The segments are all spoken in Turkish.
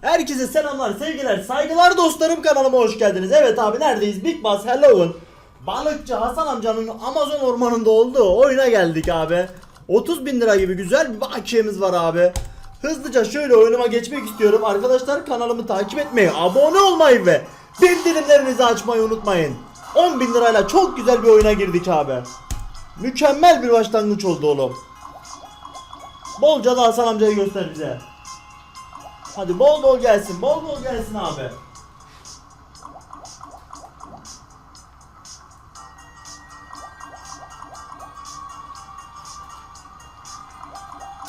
Herkese selamlar, sevgiler, saygılar dostlarım kanalıma hoş geldiniz. Evet abi neredeyiz? Big Bass Hello'un balıkçı Hasan amcanın Amazon ormanında olduğu oyuna geldik abi. 30 bin lira gibi güzel bir bakiyemiz var abi. Hızlıca şöyle oyunuma geçmek istiyorum. Arkadaşlar kanalımı takip etmeyi, abone olmayı ve bildirimlerinizi açmayı unutmayın. 10 bin lirayla çok güzel bir oyuna girdik abi. Mükemmel bir başlangıç oldu oğlum. Bolca da Hasan amcayı göster bize. Hadi bol bol gelsin. Bol bol gelsin abi.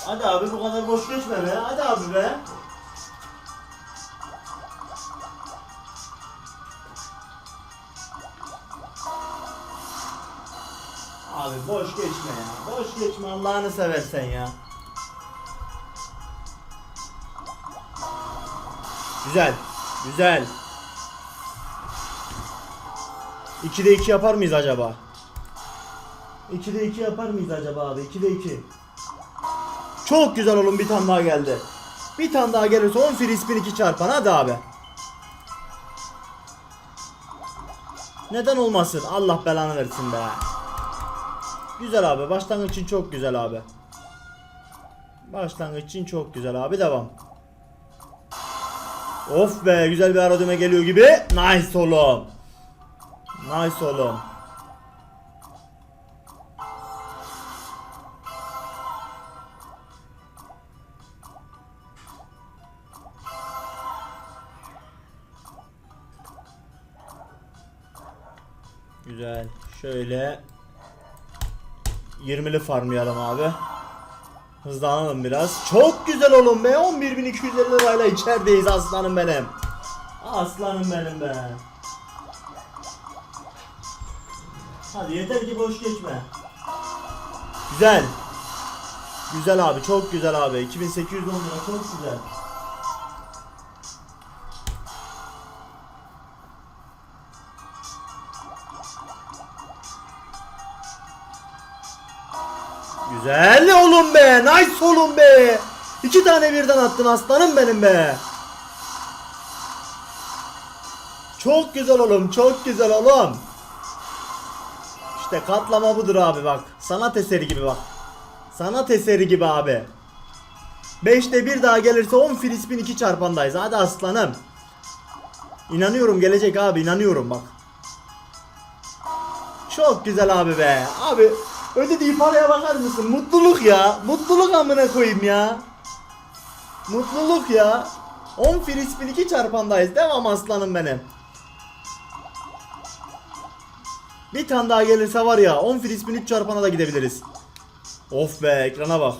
Hadi abi bu kadar boş geçme be. Hadi abi be. Abi boş geçme ya. Boş geçme Allah'ını seversen ya. Güzel. Güzel. 2'de 2 yapar mıyız acaba? 2'de 2 yapar mıyız acaba abi? 2'de 2. Çok güzel oğlum bir tane daha geldi. Bir tane daha gelirse 10 free spin 2 çarpan hadi abi. Neden olmasın? Allah belanı versin be. Güzel abi. Başlangıç için çok güzel abi. Başlangıç için çok güzel abi. Devam. Of be güzel bir aradöme geliyor gibi. Nice oğlum. Nice oğlum. Güzel. Şöyle 20'li farmlayalım abi. Hızlanalım biraz. Çok güzel oğlum be. 11.250 lirayla içerideyiz aslanım benim. Aslanım benim be. Hadi yeter ki boş geçme. Güzel. Güzel abi. Çok güzel abi. 2810 lira çok güzel. Güzel oğlum be. Nice oğlum be. İki tane birden attın aslanım benim be. Çok güzel oğlum. Çok güzel oğlum. İşte katlama budur abi bak. Sanat eseri gibi bak. Sanat eseri gibi abi. 5'te bir daha gelirse 10 frispin 2 çarpandayız. Hadi aslanım. İnanıyorum gelecek abi inanıyorum bak. Çok güzel abi be. Abi ödediği paraya bakar mısın? Mutluluk ya. Mutluluk amına koyayım ya. Mutluluk ya. 10 frispin 2 çarpandayız. Devam aslanım benim. Bir tane daha gelirse var ya 10 frispin 3 çarpana da gidebiliriz. Of be ekrana bak.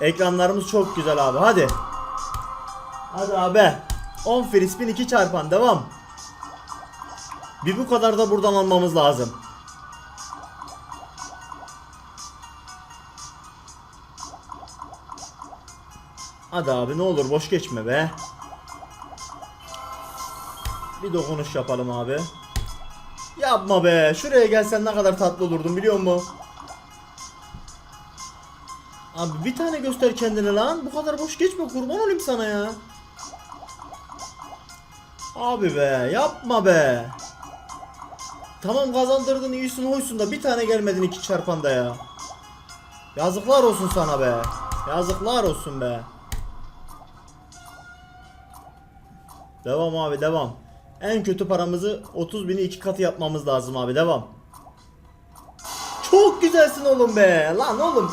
Ekranlarımız çok güzel abi hadi. Hadi abi. 10 frispin 2 çarpan devam. Bir bu kadar da buradan almamız lazım. Hadi abi ne olur boş geçme be. Bir dokunuş yapalım abi. Yapma be. Şuraya gelsen ne kadar tatlı olurdun biliyor musun? Abi bir tane göster kendine lan. Bu kadar boş geçme kurban olayım sana ya. Abi be yapma be. Tamam kazandırdın iyisin hoysun da bir tane gelmedin iki çarpanda ya. Yazıklar olsun sana be. Yazıklar olsun be. Devam abi devam. En kötü paramızı 30 bini iki katı yapmamız lazım abi devam. Çok güzelsin oğlum be. Lan oğlum.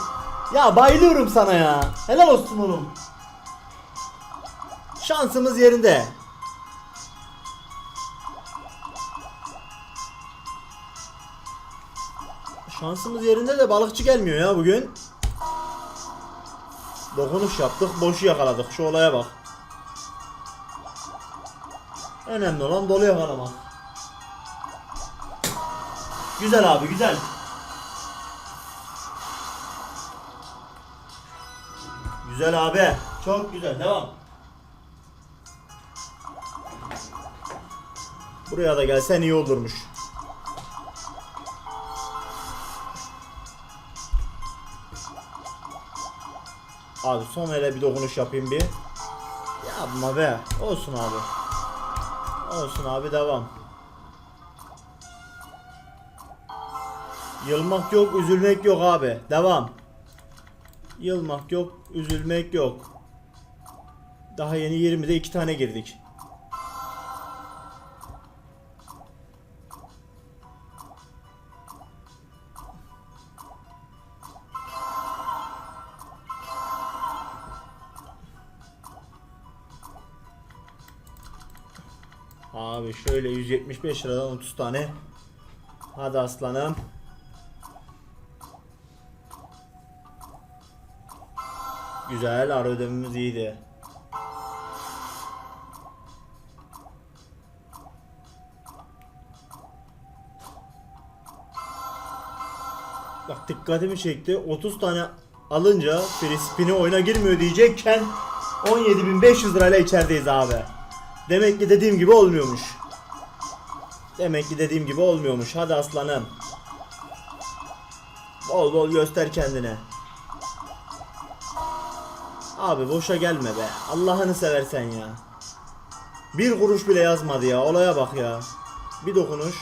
Ya bayılıyorum sana ya. Helal olsun oğlum. Şansımız yerinde. Şansımız yerinde de balıkçı gelmiyor ya bugün. Dokunuş yaptık, boşu yakaladık. Şu olaya bak. Önemli olan dolu yakalamak. Güzel abi, güzel. Güzel abi. Çok güzel. Devam. Buraya da gelsen iyi olurmuş. Abi son ele bir dokunuş yapayım bir. Yapma be. Olsun abi. Olsun abi devam. Yılmak yok, üzülmek yok abi. Devam. Yılmak yok, üzülmek yok. Daha yeni 20'de iki tane girdik. Abi şöyle 175 liradan 30 tane. Hadi aslanım. Güzel ara ödememiz iyiydi. Bak dikkatimi çekti. 30 tane alınca free spin'i oyuna girmiyor diyecekken 17.500 lirayla içerideyiz abi. Demek ki dediğim gibi olmuyormuş. Demek ki dediğim gibi olmuyormuş. Hadi aslanım. Bol bol göster kendine. Abi boşa gelme be. Allah'ını seversen ya. Bir kuruş bile yazmadı ya. Olaya bak ya. Bir dokunuş.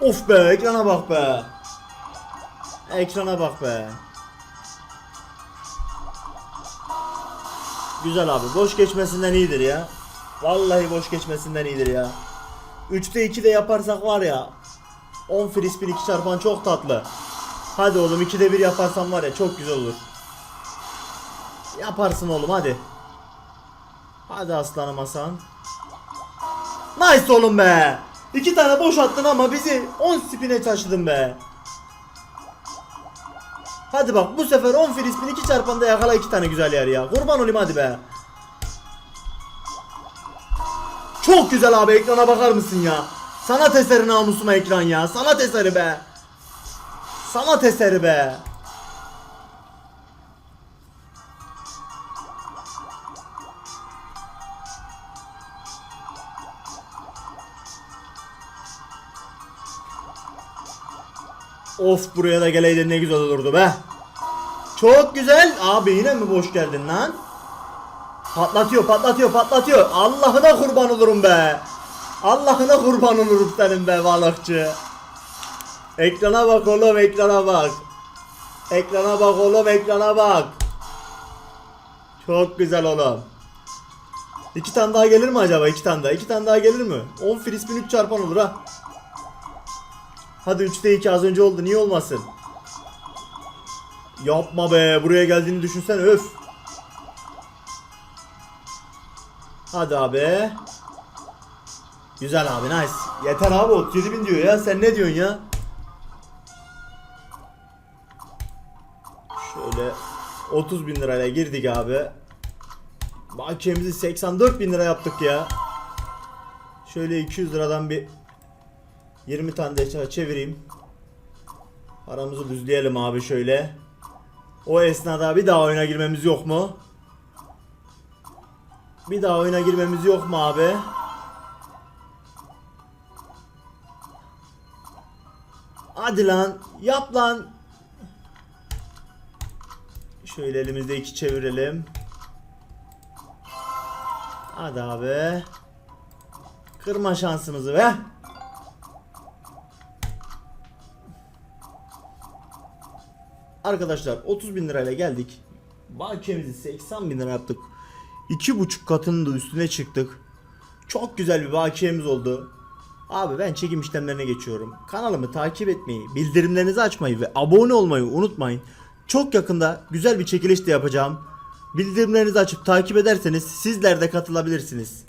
Of be ekrana bak be. Ekrana bak be. Güzel abi. Boş geçmesinden iyidir ya. Vallahi boş geçmesinden iyidir ya. 3'te 2 de yaparsak var ya. 10 free spin 2 çarpan çok tatlı. Hadi oğlum 2'de 1 yaparsam var ya çok güzel olur. Yaparsın oğlum hadi. Hadi aslanım Hasan. Nice oğlum be. İki tane boş attın ama bizi 10 spine taşıdın be. Hadi bak bu sefer 10 free spin 2 çarpanda yakala 2 tane güzel yer ya. Kurban olayım hadi be. Çok güzel abi ekrana bakar mısın ya? Sanat eseri namusuma ekran ya. Sanat eseri be. Sanat eseri be. Of buraya da geleydin ne güzel olurdu be. Çok güzel. Abi yine mi boş geldin lan? Patlatıyor patlatıyor patlatıyor. Allah'ına kurban olurum be. Allah'ına kurban olurum senin be balıkçı. Ekrana bak oğlum ekrana bak. Ekrana bak oğlum ekrana bak. Çok güzel oğlum. İki tane daha gelir mi acaba? İki tane daha. İki tane daha gelir mi? 10 frispin 3 çarpan olur ha. Hadi 3'te 2 az önce oldu. Niye olmasın? Yapma be. Buraya geldiğini düşünsen öf. Hadi abi. Güzel abi nice. Yeter abi 37 bin diyor ya. Sen ne diyorsun ya? Şöyle 30 bin lirayla girdik abi. Bakiyemizi 84 bin lira yaptık ya. Şöyle 200 liradan bir 20 tane de çevireyim. Paramızı düzleyelim abi şöyle. O esnada bir daha oyuna girmemiz yok mu? Bir daha oyuna girmemiz yok mu abi? Hadi lan. Yap lan. Şöyle elimizde iki çevirelim. Hadi abi. Kırma şansımızı be. Arkadaşlar 30 bin lirayla geldik. Bakiyemizi 80 bin lira yaptık. İki buçuk katının da üstüne çıktık. Çok güzel bir bakiyemiz oldu. Abi ben çekim işlemlerine geçiyorum. Kanalımı takip etmeyi, bildirimlerinizi açmayı ve abone olmayı unutmayın. Çok yakında güzel bir çekiliş de yapacağım. Bildirimlerinizi açıp takip ederseniz sizler de katılabilirsiniz.